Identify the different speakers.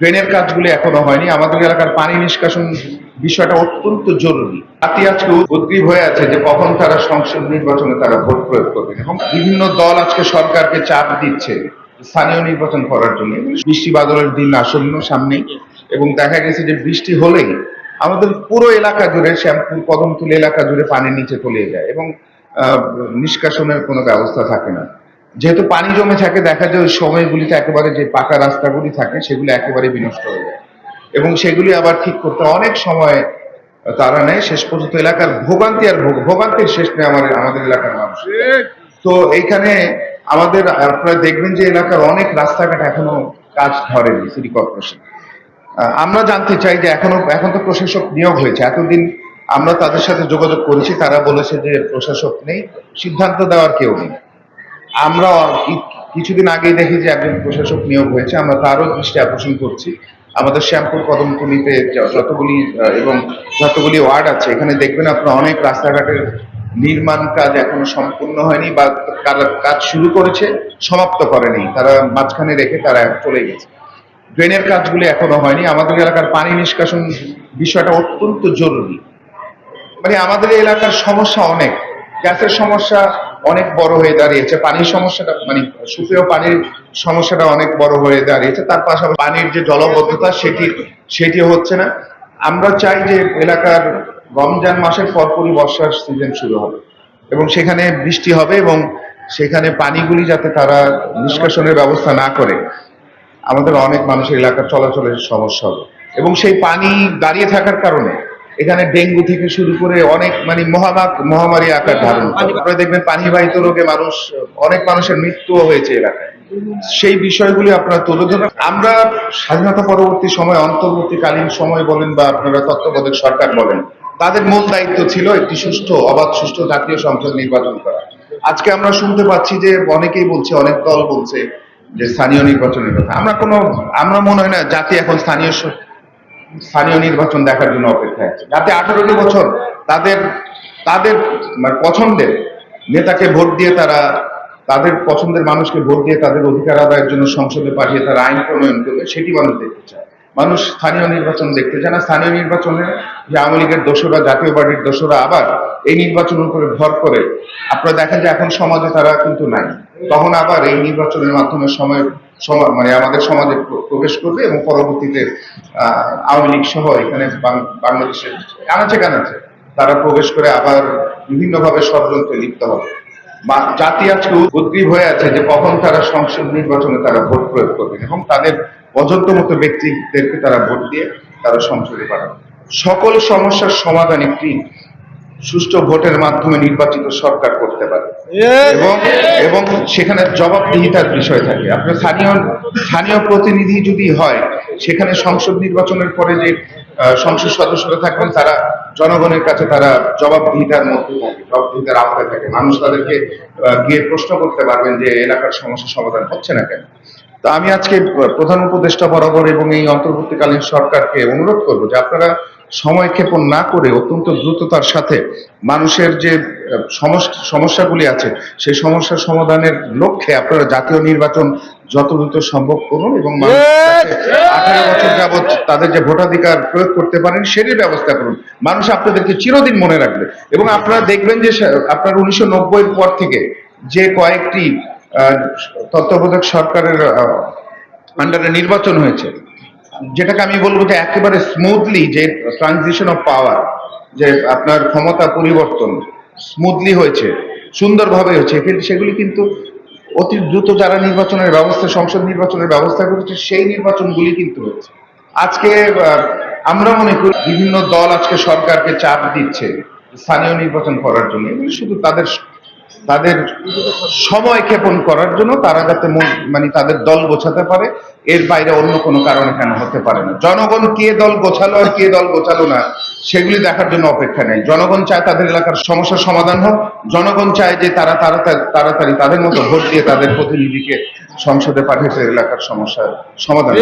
Speaker 1: ড্রেনের কাজগুলি এখনও হয়নি। আমাদের এলাকার পানি নিষ্কাশন বিষয়টা অত্যন্ত জরুরি। জাতি আজকে উদ্গ্রীব হয়ে আছে যে কখন তারা সংসদ নির্বাচনে তারা ভোট প্রয়োগ করবে এবং বিভিন্ন দল আজকে সরকারকে চাপ দিচ্ছে স্থানীয় নির্বাচন করার জন্য। বৃষ্টি বাদলের দিন আসন্ন সামনে এবং দেখা গেছে যে বৃষ্টি হলেই আমাদের পুরো এলাকা জুড়ে শ্যামপুর, কদমতুল এলাকা জুড়ে পানির নিচে তলিয়ে যায় এবং নিষ্কাশনের কোনো ব্যবস্থা থাকে না। যেহেতু পানি জমে থাকে, দেখা যায় ওই সময়গুলিতে একেবারে যে পাকা রাস্তাগুলি থাকে, সেগুলি একেবারে বিনষ্ট হয়ে যায়। এবং সেগুলি আবার ঠিক করতে অনেক সময় তারা নেয়। শেষ পর্যন্ত এলাকার ভোগান্তি আর ভোগ- ভোগান্তির শেষ নেই আমাদের আমাদের এলাকার মানুষ। তো এইখানে আমাদের আপনারা দেখবেন যে এলাকার অনেক রাস্তাঘাট এখনও কাজ ধরেনি সিটি কর্পোরেশন আমরা জানতে চাই যে এখনও এখন তো প্রশাসক নিয়োগ হয়েছে। এতদিন আমরা তাদের সাথে যোগাযোগ করেছি, তারা বলেছে যে প্রশাসক নেই। সিদ্ধান্ত দেওয়ার কেউ নেই। আমরা কিছুদিন আগেই দেখি যে একজন প্রশাসক নিয়োগ হয়েছে, আমরা তারও দৃষ্টি আকর্ষণ করছি। আমাদের শ্যামপুর কদমতলিতে যতগুলি এবং যতগুলি ওয়ার্ড আছে, এখানে দেখবেন আপনার অনেক রাস্তাঘাটের নির্মাণ কাজ এখনও সম্পূর্ণ হয়নি বা কাজ শুরু করেছে, সমাপ্ত করেনি। তারা মাঝখানে রেখে তারা চলে গেছে। ড্রেনের কাজগুলি এখনও হয়নি। আমাদের এলাকার পানি নিষ্কাশন বিষয়টা অত্যন্ত জরুরি। মানে আমাদের এলাকার সমস্যা অনেক। গ্যাসের সমস্যা অনেক বড় হয়ে দাঁড়িয়েছে। পানির সমস্যাটা মানে সুপেয় পানির সমস্যাটা অনেক বড় হয়ে দাঁড়িয়েছে। তার পাশাপাশি পানির যে জলবদ্ধতা, সেটি সেটি হচ্ছে না। আমরা চাই যে এলাকার রমজান মাসের পরপরই বর্ষার সিজন শুরু হবে এবং সেখানে বৃষ্টি হবে এবং সেখানে পানিগুলি যাতে তারা নিষ্কাশনের ব্যবস্থা না করে, আমাদের অনেক মানুষের এলাকার চলাচলের সমস্যা হবে। এবং সেই পানি দাঁড়িয়ে থাকার কারণে এখানে ডেঙ্গু থেকে শুরু করে অনেক মানে মহামাক মহামারী আকার ধারণ করে। আপনারা দেখবেন পানিবাহিত রোগে মানুষ অনেক মানুষের মৃত্যুও হয়েছে এলাকায়। সেই বিষয়গুলি আপনারা তুলে ধরুন। আমরা স্বাধীনতা পরবর্তী সময় অন্তর্বর্তীকালীন সময় বলেন বা আপনারা তত্ত্বাবধায়ক সরকার বলেন তাদের মূল দায়িত্ব ছিল একটি সুষ্ঠু অবাধ সুষ্ঠু জাতীয় সংসদ নির্বাচন করা। আজকে আমরা শুনতে পাচ্ছি যে অনেকেই বলছে অনেক দল বলছে যে স্থানীয় নির্বাচনের কথা। আমরা কোনো আমরা মনে হয় না জাতি এখন স্থানীয় স্থানীয় নির্বাচন দেখার জন্য অপেক্ষায় আছে। যাতে আঠারোটি বছর তাদের তাদের মানে পছন্দের নেতাকে ভোট দিয়ে তারা, তাদের পছন্দের মানুষকে ভোট দিয়ে তাদের অধিকার আদায়ের জন্য সংসদে পাঠিয়ে তারা আইন প্রণয়ন করবে, সেটি মানুষ দেখতে চায়। মানুষ স্থানীয় নির্বাচন দেখতে চায় না। স্থানীয় নির্বাচনে যে আওয়ামী লীগের দোষরা জাতীয় পার্টির দোষরা আবার এই নির্বাচনের উপরে ভর করে, আপনারা দেখেন যে এখন সমাজে তারা কিন্তু নাই। তখন আবার এই নির্বাচনের মাধ্যমে সময় সমা- মানে আমাদের সমাজে প্রবেশ করবে এবং পরবর্তীতে আওয়ামী লীগ সহ এখানে বাংলাদেশের কানাচে কানাচে, তারা প্রবেশ করে আবার বিভিন্নভাবে ষড়যন্ত্রে লিপ্ত হবে। জাতি আজকে উদ্গ্রীব হয়ে আছে যে কখন তারা সংসদ নির্বাচনে তারা ভোট প্রয়োগ করবে এবং তাদের পছন্দ মতো ব্যক্তিদেরকে তারা ভোট দিয়ে তারা সংসদে পাঠাবে। সকল সমস্যার সমাধান একটি সুষ্ঠু ভোটের মাধ্যমে নির্বাচিত সরকার করতে পারে। এবং এবং সেখানে জবাবদিহিতার বিষয় থাকে। আপনার স্থানীয় স্থানীয় প্রতিনিধি যদি হয় সেখানে সংসদ নির্বাচনের পরে যে সংসদ সদস্যরা থাকবেন তারা জনগণের কাছে তারা জবাবদিহিতার মধ্যে থাকে জবাবদিহিতার আওতায় থাকে। মানুষ তাদেরকে গিয়ে প্রশ্ন করতে পারবেন যে এলাকার সমস্যা সমাধান হচ্ছে না কেন? তো আমি আজকে প্রধান উপদেষ্টা বরাবর এবং এই অন্তর্বর্তীকালীন সরকারকে অনুরোধ করব যে আপনারা সময় ক্ষেপণ না করে অত্যন্ত দ্রুততার সাথে মানুষের যে সমস্যাগুলি আছে সেই সমস্যার সমাধানের লক্ষ্যে আপনারা জাতীয় নির্বাচন যত দ্রুত সম্ভব করুন এবং আঠারো বছর যাবৎ তাদের যে ভোটাধিকার প্রয়োগ করতে পারেন সেটির ব্যবস্থা করুন। মানুষ আপনাদেরকে চিরদিন মনে রাখবে এবং আপনারা দেখবেন যে আপনার উনিশশো নব্বই পর থেকে যে কয়েকটি আহ, তত্ত্বাবধায়ক সরকারের আন্ডারে নির্বাচন হয়েছে যেটাকে আমি বলব যে একেবারে স্মুথলি যে ট্রানজিশন অফ পাওয়ার যে আপনার ক্ষমতা পরিবর্তন স্মুথলি হয়েছে, সুন্দরভাবে হয়েছে কিন্তু সেগুলি কিন্তু অতি দ্রুত যারা নির্বাচনের ব্যবস্থা, সংসদ নির্বাচনের ব্যবস্থা করেছে, সেই নির্বাচনগুলি কিন্তু হয়েছে। আজকে আমরা মনে করি বিভিন্ন দল আজকে সরকারকে চাপ দিচ্ছে স্থানীয় নির্বাচন করার জন্য। এগুলি শুধু তাদের তাদের সময় ক্ষেপণ করার জন্য তারা যাতে মানে তাদের দল গোছাতে পারে এর বাইরে অন্য কোনো কারণে কেন হতে পারে না। জনগণ কে দল গোছালো আর কে দল গোছালো না সেগুলি দেখার জন্য অপেক্ষা নেই। জনগণ চায় তাদের এলাকার সমস্যার সমাধান হোক জনগণ চায় যে তারা তাড়াতাড়ি তাড়াতাড়ি তাদের মতো ভোট দিয়ে তাদের প্রতিনিধিকে সংসদে পাঠিয়ে এলাকার সমস্যার সমাধান